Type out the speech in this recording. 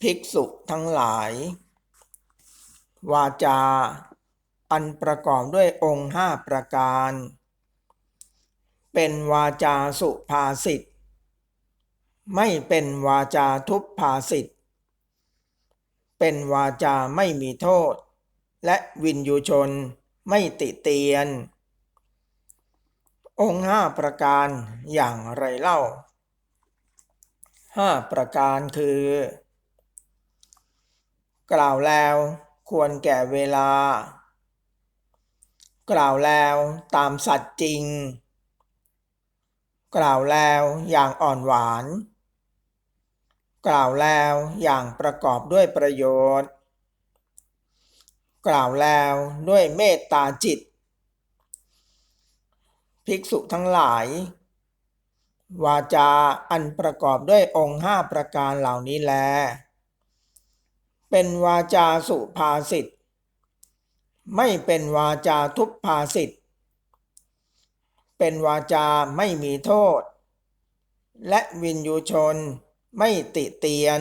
ภิกษุทั้งหลาย วาจา อันประกอบด้วยองค์ห้าประการ เป็นวาจาสุภาษิตไม่เป็นวาจาทุพภาษิตเป็นวาจาไม่มีโทษ และวินยูชนไม่ติเตียน องค์ห้าประการอย่างไรเล่าห้าประการคือ กล่าวแล้วควรแก่เวลา กล่าวแล้วตามสัตว์จริง กล่าวแล้วอย่างอ่อนหวาน กล่าวแล้วอย่างประกอบด้วยประโยชน์ กล่าวแล้วด้วยเมตตาจิต ภิกษุทั้งหลาย วาจาอันประกอบด้วยองค์ห้าประการเหล่านี้แล เป็นวาจาสุภาษิตไม่เป็นวาจาทุพภาษิตเป็นวาจาไม่มีโทษ และวินยูชนไม่ติเตียน